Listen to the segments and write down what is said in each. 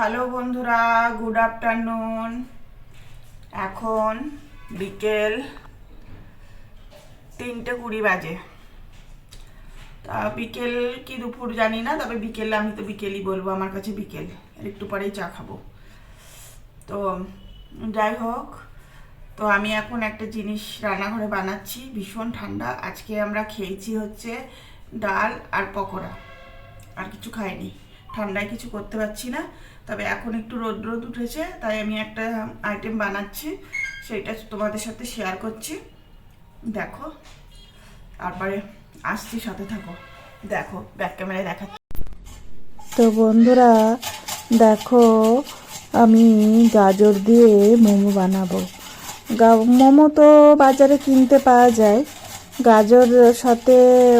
Hello বন্ধুরা good afternoon এখন বিকেল তিনটে কুড়ি বাজে। তা বিকেল কি দুপুর জানি না, তবে বিকেল আমি তো বিকেলই বলব, আমার কাছে বিকেল। একটু পরেই চা খাব। তো যাই হোক, তো আমি এখন একটা জিনিস রান্নাঘরে বানাচ্ছি, ভীষণ ঠান্ডা। আজকে আমরা খেয়েছি হচ্ছে ডাল আর পকোড়া। আর কিছু খাইনি। ঠান্ডায় কিছু করতে পারছি না। তবে এখন একটু রোদ রোদ উঠেছে, তাই আমি একটা আইটেম বানাচ্ছি সেইটা তোমাদের সাথে শেয়ার করছি। দেখো, তারপরে আসছি, সাথে থাকো। দেখো ব্যাক ক্যামেরায় দেখাচ্ছি। তো বন্ধুরা, দেখো, আমি গাজর দিয়ে মোমো বানাবো। মোমো তো বাজারে কিনতে পাওয়া যায়। গাজর সাথে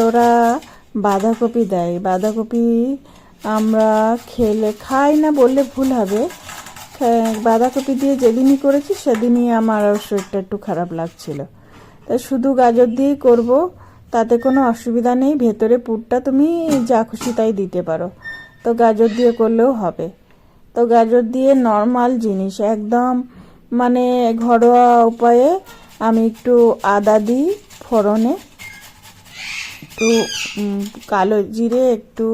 ওরা বাঁধাকপি দেয়। বাঁধাকপি আমরা খেলে খাই না বললে ভুল হবে। বাঁধাকপি দিয়ে যেদিনই করেছি সেদিনই আমার শরীরটা একটু খারাপ লাগছিল। তাই শুধু গাজর দিয়েই করব, তাতে কোনো অসুবিধা নেই, ভেতরে পুরটা তুমি যা খুশি তাই দিতে পারো। তো গাজর দিয়ে করলেও হবে। তো গাজর দিয়ে নর্মাল জিনিস, একদম মানে ঘরোয়া উপায়ে আমি একটু আদা দিই ফোড়নে। একটু কালো জিরে, একটু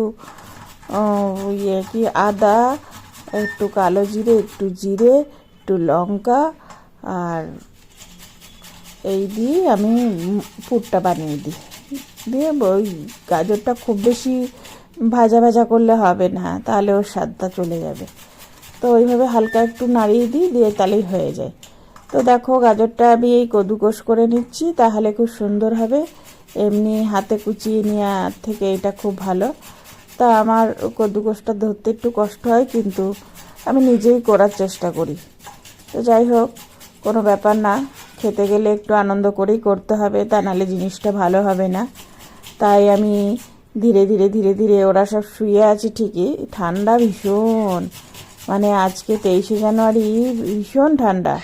ইয়ে কি, আদা, একটু কালো জিরে, একটু জিরে, একটু লঙ্কা, আর এই দিয়ে আমি পুরটা বানিয়ে দিই। দিয়ে ওই গাজরটা খুব বেশি ভাজা ভাজা করলে হবে না, তাহলে ওর স্বাদটা চলে যাবে। তো ওইভাবে হালকা একটু নাড়িয়ে দিই, দিয়ে তাহলেই হয়ে যায়। তো দেখো, গাজরটা আমি এই কদুকোষ করে নিচ্ছি, তাহলে খুব সুন্দর হবে। এমনি হাতে কুচিয়ে নেওয়ার থেকে এটা খুব ভালো। তা আমার কদ্দু কদুকোষটা ধরতে একটু কষ্ট হয়, কিন্তু আমি নিজেই করার চেষ্টা করি। তো যাই হোক, কোনো ব্যাপার না, খেতে গেলে একটু আনন্দ করেই করতে হবে, তা নাহলে জিনিসটা ভালো হবে না। তাই আমি ধীরে ধীরে ধীরে ধীরে ওরা সব শুয়ে আছে ঠিকই, ঠান্ডা ভীষণ। মানে আজকে তেইশে জানুয়ারি ভীষণ ঠান্ডা।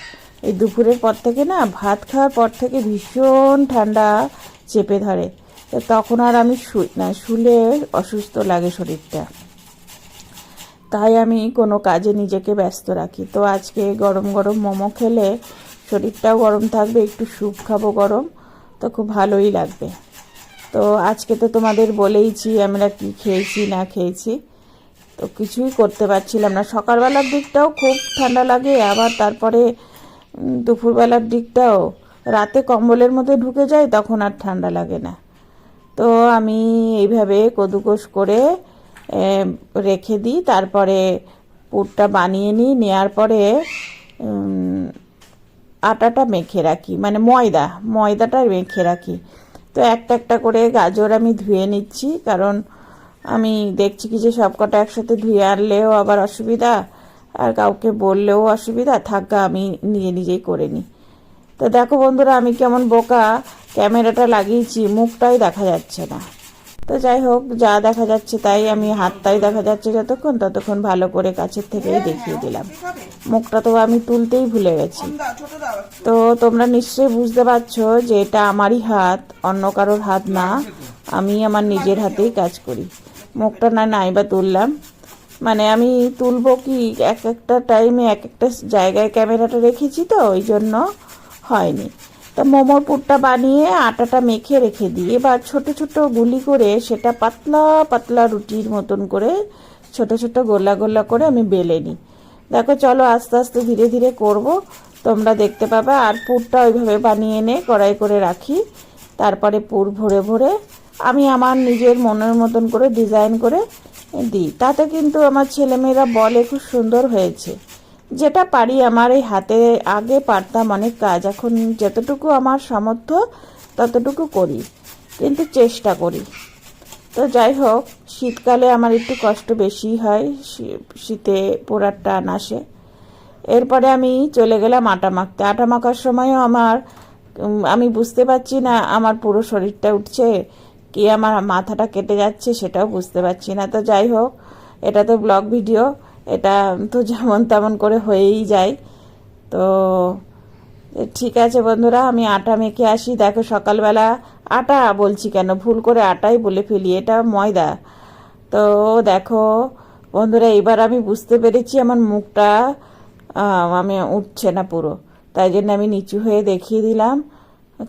এই দুপুরের পর থেকে না, ভাত খাওয়ার পর থেকে ভীষণ ঠান্ডা চেপে ধরে। তো তখন আর আমি না, শুলে অসুস্থ লাগে শরীরটা। তাই আমি কোনো কাজে নিজেকে ব্যস্ত রাখি। তো আজকে গরম গরম মোমো খেলে শরীরটাও গরম থাকবে, একটু স্যুপ খাব গরম, তো খুব ভালোই লাগবে। তো আজকে তো তোমাদের বলেইছি আমরা কি খেয়েছি, না খেয়েছি। তো কিছুই করতে পারছিলাম না। সকালবেলার দিকটাও খুব ঠান্ডা লাগে, আবার তারপরে দুপুরবেলার দিকটাও। রাতে কম্বলের মধ্যে ঢুকে যায়, তখন আর ঠান্ডা লাগে না। তো আমি এইভাবে কদুকোষ করে রেখে দিই। তারপরে পুরটা বানিয়ে নিই। নেওয়ার পরে আটাটা মেখে রাখি। মানে ময়দা, ময়দাটা মেখে রাখি। তো একটা একটা করে গাজর আমি ধুয়ে নিচ্ছি। কারণ আমি দেখছি কি যে সব কটা একসাথে ধুয়ে আনলেও আবার অসুবিধা। আর কাউকে বললেও অসুবিধা। থাকা আমি নিজে নিজেই করে নিই। তো দেখো বন্ধুরা, আমি কেমন বোকা, ক্যামেরাটা লাগিয়েছি, মুখটাই দেখা যাচ্ছে না। তো যাই হোক, যা দেখা যাচ্ছে তাই আমি হাতটাই দেখা যাচ্ছে যতক্ষণ, ততক্ষণ ভালো করে কাছের থেকেই দেখিয়ে দিলাম। মুখটা তো আমি তুলতেই ভুলে গেছি। তো তোমরা নিশ্চয়ই বুঝতে পারছ যে এটা আমারই হাত, অন্য কারোর হাত না। আমি আমার নিজের হাতেই কাজ করি। মুখটা না নাই বা তুললাম। মানে আমি তুলবো কি, এক একটা টাইমে এক একটা জায়গায় ক্যামেরাটা রেখেছি তো, ওই জন্য হয়নি। তা মোমোর পুরটা বানিয়ে আটাটা মেখে রেখে দিই। এবার ছোট ছোট গুলি করে সেটা পাতলা পাতলা রুটির মতন করে ছোট ছোট গোলা গোলা করে আমি বেলে নিই। দেখো চলো আস্তে আস্তে ধীরে ধীরে করব। তোমরা দেখতে পাবে আর পুরটা ওইভাবে বানিয়ে এনে কড়াই করে রাখি। তারপরে পুর ভরে ভরে আমি আমার নিজের মনের মতন করে ডিজাইন করে দিই। তাতে কিন্তু আমার ছেলেমেয়েরা বলে খুব সুন্দর হয়েছে। যেটা পারি আমার এই হাতে আগে পারতাম অনেক কাজ। এখন যতটুকু আমার সামর্থ্য, ততটুকু করি, কিন্তু চেষ্টা করি। তো যাই হোক, শীতকালে আমার একটু কষ্ট বেশি হয় শীতে পোড়ার টান আসে। এরপরে আমি চলে গেলাম আটা মাখতে। আটা মাখার সময়ও আমার আমি বুঝতে পারছি না আমার পুরো শরীরটা উঠছে, কি আমার মাথাটা কেটে যাচ্ছে সেটাও বুঝতে পারছি না। তো যাই হোক, এটা তো ব্লগ ভিডিও এটা তো যেমন তেমন করে হয়েই যায়। তো ঠিক আছে বন্ধুরা, আমি আটা মেখে আসি। দেখো সকালবেলা আটা বলছি কেন? ভুল করে আটাই বলে ফেলি, এটা ময়দা। তো দেখো বন্ধুরা, এবার আমি বুঝতে পেরেছি আমার মুখটা আমি উঠছে না পুরো। তাই জন্য আমি নিচু হয়ে দেখিয়ে দিলাম,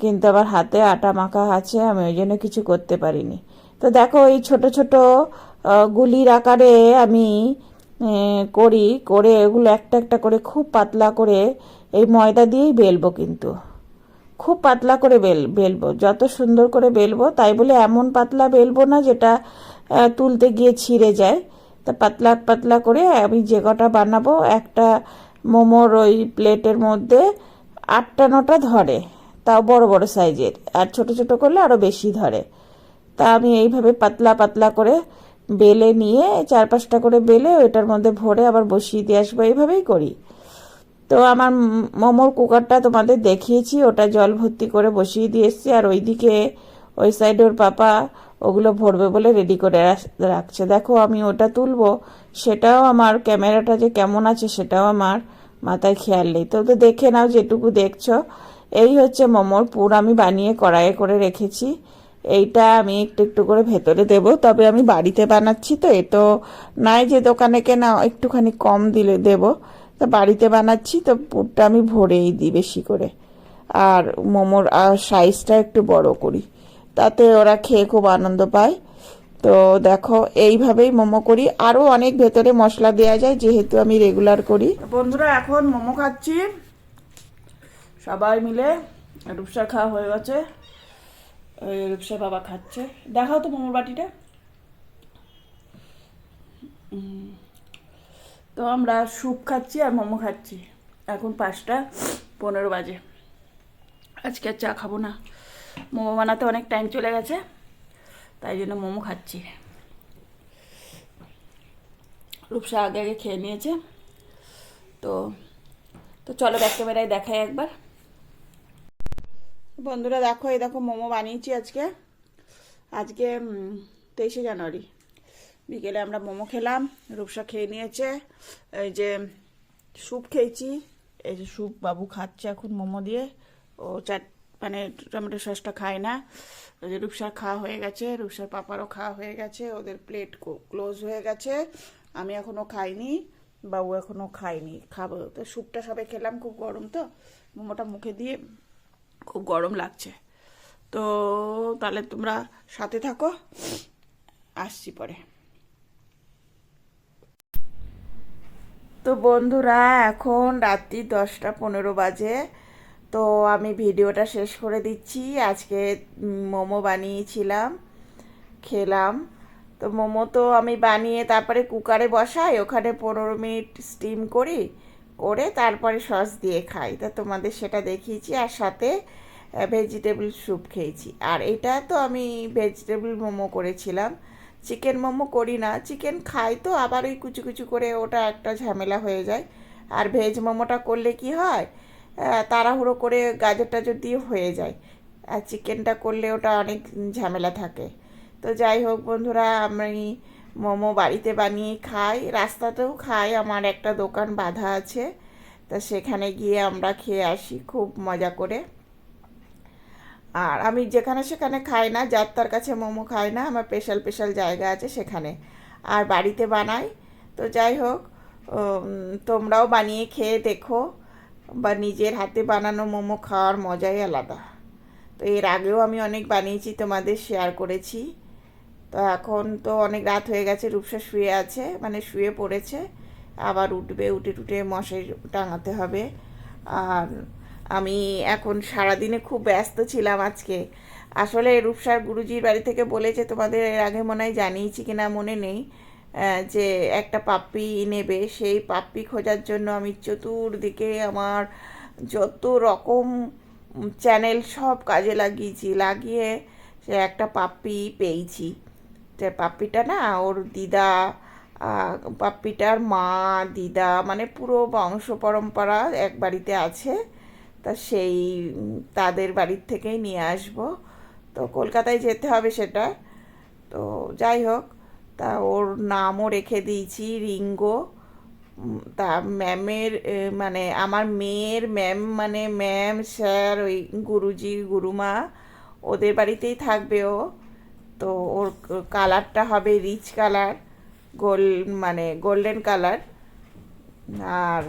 কিন্তু আবার হাতে আটা মাখা আছে, আমি ওই জন্য কিছু করতে পারিনি। তো দেখো এই ছোট ছোট গুলির আকারে আমি করি, করে এগুলো একটা একটা করে খুব পাতলা করে এই ময়দা দিয়েই বেলবো কিন্তু। খুব পাতলা করে বেল, বেলবো, যত সুন্দর করে বেলবো, তাই বলে এমন পাতলা বেলবো না যেটা তুলতে গিয়ে ছিঁড়ে যায়। তা পাতলা পাতলা করে আমি যে কটা বানাবো, একটা মোমোর ওই প্লেটের মধ্যে আটটা, নটা ধরে, তাও বড় বড় সাইজের, আর ছোট ছোট করলে আরও বেশি ধরে। তা আমি এইভাবে পাতলা পাতলা করে বেলে নিয়ে চার পাঁচটা করে বেলে ওইটার মধ্যে ভরে আবার বসিয়ে দিয়ে আসব, এইভাবেই করি। তো আমার মোমোর কুকারটা তোমাদের দেখিয়েছি, ওটা জল ভর্তি করে বসিয়ে দিয়ে এসছি, আর ওইদিকে ওই সাইডে ওর পাপা ওগুলো ভরবে বলে রেডি করে রাখছে। দেখো আমি ওটা তুলবো, সেটাও আমার ক্যামেরাটা যে কেমন আছে সেটাও আমার মাথায় খেয়াল নেই। তো তো দেখে নাও যেটুকু দেখছ। এই হচ্ছে মোমোর পুর আমি বানিয়ে কড়াইয়ে করে রেখেছি। এইটা আমি একটু একটু করে ভেতরে দেব। তবে আমি বাড়িতে বানাচ্ছি তো, এ তো নাই যে দোকানে কেনা, একটুখানি কম দিলে দেব। তো বাড়িতে বানাচ্ছি তো, পুরটা আমি ভরেই দিই বেশি করে। আর মোমোর সাইজটা একটু বড় করি। তাতে ওরা খেয়ে খুব আনন্দ পায়। তো দেখো, এইভাবেই মোমো করি। আরও অনেক ভেতরে মশলা দেওয়া যায়, যেহেতু আমি রেগুলার করি। বন্ধুরা, এখন মোমো খাচ্ছি। সবাই মিলে, রূপসার খাওয়া হয়ে গেছে। ওই রূপসার বাবা খাচ্ছে। দেখাও তো মোমোর বাটিটা। তো আমরা স্যুপ খাচ্ছি আর মোমো খাচ্ছি। এখন পাঁচটা পনেরো বাজে। আজকে আর চা খাব না। মোমো বানাতে অনেক টাইম চলে গেছে, তাই জন্য মোমো খাচ্ছি। রূপসা আগে আগে খেয়ে নিয়েছে। তো তো চলো ক্যামেরায় দেখাই একবার। বন্ধুরা দেখো, এই দেখো মোমো বানিয়েছি আজকে। আজকে তেইশে জানুয়ারি। বিকেলে আমরা মোমো খেলাম, রূপসা খেয়ে নিয়েছে। এই যে স্যুপ খেয়েছি, এই যে স্যুপ বাবু খাচ্ছে এখন মোমো দিয়ে। ও চাট মানে টমেটো সসটা খায় না। ওই যে রূপসার খাওয়া হয়ে গেছে, রূপসার পাপারও খাওয়া হয়ে গেছে, ওদের প্লেট ক্লোজ হয়ে গেছে। আমি এখনও খাইনি, বাবু এখনও খাইনি খাব। তো স্যুপটা সবাই খেলাম, খুব গরম তো। মোমোটা মুখে দিয়ে খুব গরম লাগছে। তো তাহলে তোমরা সাথে থাকো। আসছি পরে। তো বন্ধুরা, এখন রাত্রি দশটা পনেরো বাজে। তো আমি ভিডিওটা শেষ করে দিচ্ছি। আজকে মোমো বানিয়েছিলাম, খেলাম। তো মোমো তো আমি বানিয়ে তারপরে কুকারে বসাই, ওখানে পনেরো মিনিট স্টিম করি। করে তারপরে সস দিয়ে খাই। তা তোমাদের সেটা দেখিয়েছি আর সাথে ভেজিটেবল স্যুপ খেয়েছি। আর এটা তো আমি ভেজিটেবল মোমো করেছিলাম। চিকেন মোমো করি না। চিকেন খাই তো, আবার ওই কুচু কুচু করে ওটা একটা ঝামেলা হয়ে যায়। আর ভেজ মোমোটা করলে কি হয় তাড়াহুড়ো করে গাজর টাজর দিয়ে হয়ে যায়। আর চিকেনটা করলে ওটা অনেক ঝামেলা থাকে। তো যাই হোক বন্ধুরা, আমি মোমো বাড়িতে বানিয়ে খাই। রাস্তাতেও খাই, আমার একটা দোকান বাঁধা আছে। তা সেখানে গিয়ে আমরা খেয়ে আসি খুব মজা করে। আর আমি যেখানে সেখানে খাই না যার তার কাছে মোমো খাই না, আমার স্পেশাল স্পেশাল জায়গা আছে সেখানে। আর বাড়িতে বানাই। তো যাই হোক তোমরাও বানিয়ে খেয়ে দেখো। বা নিজের হাতে বানানো মোমো খাওয়ার মজাই আলাদা। তো এর আগেও আমি অনেক বানিয়েছি, তোমাদের শেয়ার করেছি। তো এখন তো অনেক রাত হয়ে গেছে, রূপসা শুয়ে আছে মানে শুয়ে পড়েছে। আবার উঠবে, উঠে টুটে মশাই টাঙাতে হবে। আর আমি এখন সারাদিনে খুব ব্যস্ত ছিলাম আজকে। আসলে রূপসার গুরুজির বাড়ি থেকে বলেছে, তোমাদের এর আগে মনে হয় জানিয়েছি কিনা মনে নেই যে একটা পাপ্পি নেবে। সেই পাপ্পি খোঁজার জন্য আমি চতুর্দিকে আমার যত রকম চ্যানেল সব কাজে লাগিয়েছি, লাগিয়ে সে একটা পাপ্পি পেয়েছি। পাপ্পিটা না, ওর দিদা পাপ্পিটার মা, দিদা মানে পুরো বংশ পরম্পরা এক বাড়িতে আছে। তা সেই, তাদের বাড়ির থেকেই নিয়ে আসব। তো কলকাতায় যেতে হবে সেটা। তো যাই হোক, তা ওর নামও রেখে দিয়েছি, রিঙ্গো। তা ম্যামের মানে আমার মেয়ের ম্যাম মানে ম্যাম, স্যার, ওই গুরুজি, গুরুমা, ওদের বাড়িতেই থাকবে ও। তো ওর কালারটা হবে রিচ কালার, গোল মানে গোল্ডেন কালার আর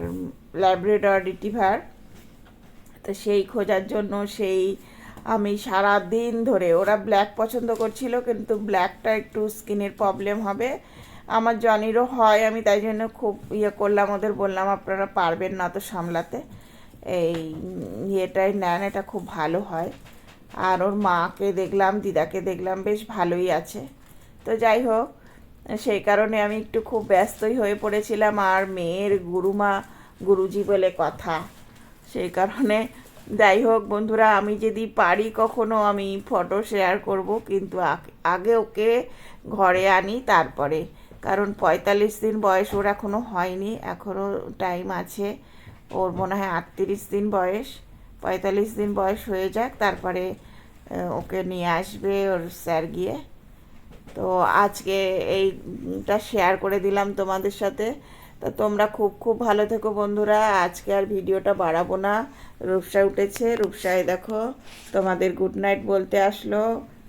ল্যাব্রেডর রিটিভার তো সেই খোঁজার জন্য সেই আমি সারা দিন ধরে, ওরা ব্ল্যাক পছন্দ করছিল কিন্তু ব্ল্যাকটা একটু স্কিনের প্রবলেম হবে। আমার জনিরও হয়, আমি তাই জন্য খুব ইয়ে করলাম, ওদের বললাম, আপনারা পারবেন না তো সামলাতে। এই ইয়েটাই নেন, এটা খুব ভালো হয়। আর ওর মাকে দেখলাম, দিদাকে দেখলাম, বেশ ভালোই আছে। তো যাই হোক, সেই কারণে আমি একটু খুব ব্যস্তই হয়ে পড়েছিলাম আর মেয়ের গুরুমা গুরুজি বলে কথা। সেই কারণে যাই হোক বন্ধুরা, আমি যদি পারি কখনো আমি ফটো শেয়ার করব, কিন্তু আগ- ওকে ঘরে আনি তারপরে। কারণ পঁয়তাল্লিশ দিন বয়স ওর এখনও হয়নি এখনও টাইম আছে। ওর মনে হয় আটত্রিশ দিন বয়স। পঁয়তাল্লিশ দিন বয়স হয়ে যাক তারপরে ওকে নিয়ে আসবে ওর স্যার গিয়ে। তো আজকে এইটা শেয়ার করে দিলাম তোমাদের সাথে। তো তোমরা খুব খুব ভালো থেকো বন্ধুরা। আজকে আর ভিডিওটা বাড়াবো না। রূপসা উঠেছে। রূপসায় দেখো তোমাদের গুড নাইট বলতে আসলো।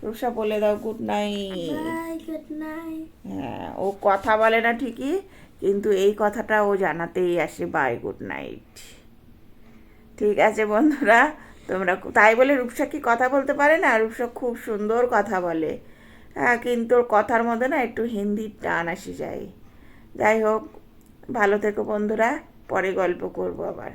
রূপসা বলে দাও গুড নাইট night. হ্যাঁ ও কথা বলে না ঠিকই কিন্তু এই কথাটা ও জানাতেই আসে বাই গুড নাইট ঠিক আছে বন্ধুরা, তোমরা তাই বলে রূপসা কি কথা বলতে পারে না? রূপসা খুব সুন্দর কথা বলে। হ্যাঁ কিন্তু ওর কথার মধ্যে না একটু হিন্দির টান আসি যায়। যাই হোক, ভালো থেকো বন্ধুরা, পরে গল্প করব আবার।